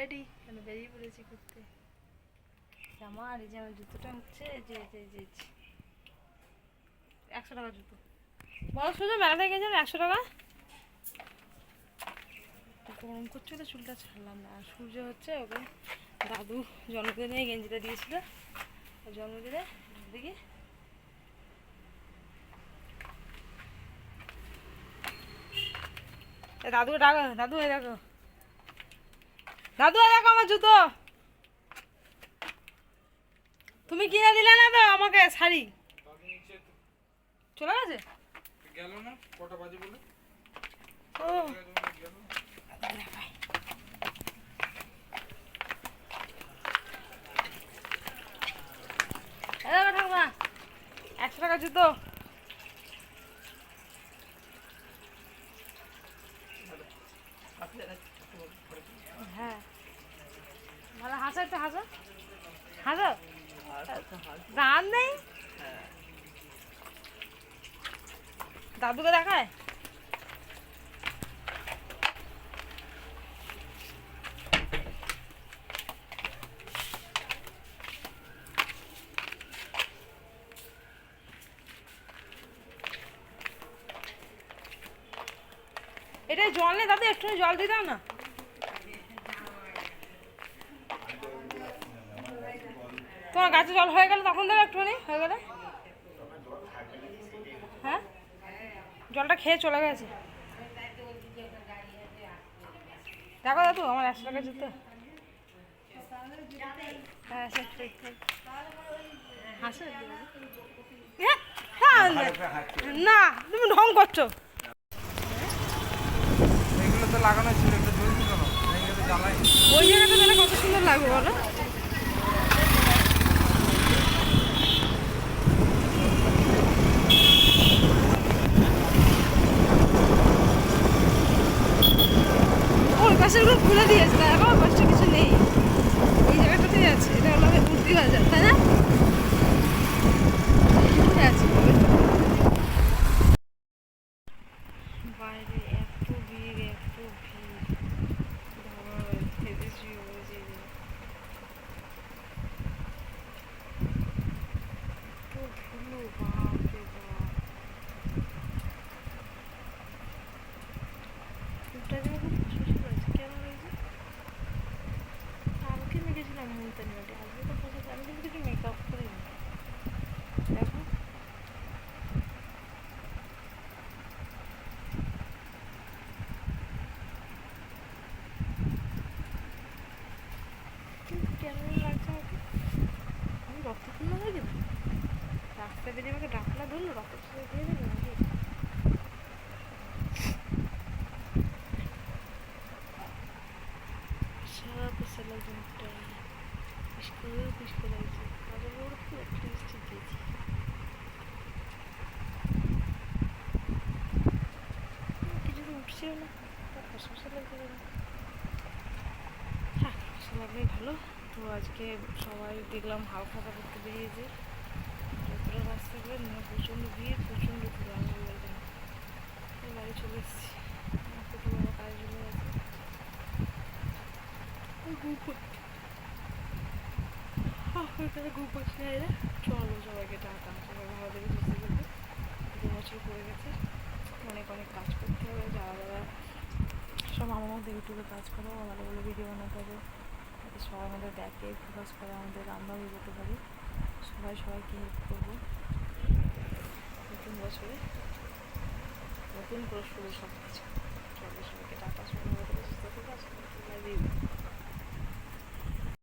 Ready কেন বেরিয়ে পড়েছি ঘুরতে? জামা আর এই যে আমার জুতোটা হচ্ছে যে যে, যে, একশো টাকা জুতো। বড় সোজা মেলাতে গেছেন একশো টাকা? গরম করছে তো চুলটা ছাড়লাম না। আর সূর্য হচ্ছে ওকে দাদু জন্মদিনে গেঞ্জিটা দিয়েছিল। জন্মদিনে এ দাদুকে ডাকো দাদু এই দেখো দাদু দেখো আমার জুতো। তুমি কিনে দিলে না তো আমাকে শাড়ি? চলে গেছে? গেল না? কটা বাজে বলে? ও। গেল এই দেখো ঠাকুমা একশো টাকা জুতো। হ্যাঁ। ভালো, হাসো হাসো। হাসো। নেই? দাদুকে দেখায়? এটা জল নেই দাদু একটু জল দাও না। তোমার গাছে জল হয়ে গেলে তখন দেবে একটুখানি? হয়ে গেলে? হ্যাঁ? জলটা খেয়ে চলে গেছে। দেখো দাদু আমার একশো টাকা জুতো। হ্যাঁ হ্যাঁ, হ্যাঁ, না তুমি ঢং করছ। এগুলো তো লাগানো ছিল একটা ওই জায়গাটা কত সুন্দর লাগবে বলো? খুলে দিয়েছে তাই এখন পাশে কিছু নেই এই জায়গাটাতেই আছে এটা হলো উর্দি বাজার তাই না এইখানে আছে বাইরে এত ভিড় এত ভিড় বাবা ভেবেছি ওই যে এত ধুলো বাপ রে বাপ চুলটা যেন খুব সুন্দর আছে কেমন হয়েছে কালকে মেখেছিলাম মুলতানি মাটি আজকে তো বসে আমি কিন্তু কিছু মেকআপ করিনি দেখো কেমন লাগছে আমাকে আমি রক্তপূর্ণ হয়ে গেলাম রাস্তা বেরিয়ে আমাকে ডাকলা ধরলো রক্ত ছেড়ে দিয়ে দেবে নাকি সব কাজের বড় খুব একটা মিষ্টি দিয়েছি কিছু উঠছেও না লাগছে কেন হ্যাঁ ফসল লাগলেই ভালো তো আজকে সবাই দেখলাম হাল খাতা করতে বেরিয়েছে। যতটা রাস্তা করে মানে প্রচণ্ড ভিড় প্রচণ্ড ভিড়, আমি বললাম বাড়ি চলে এসেছি। ছোটো বাবা কাজে চলে গেছে। না এরা চলো সবাইকে টাটা। সবাই ভালো থেকে, সুস্থ থাকবে দু বছর পড়ে গেছে। অনেক অনেক কাজ করতে হবে। যারা যারা সব আমার মধ্যে ইউটিউবে কাজ করো ভালো ভালো ভিডিও বানাতে হবে। সবাই আমাদের ব্যাকে ফোকাস করে আমাদের আমরাও এগোতে পারি। সবাই সবাইকে হেল্প করব। নতুন বছরে নতুন করে শুরু সব কিছু সবাই সবাইকে টাকা শুরু করে সুস্থ আসলে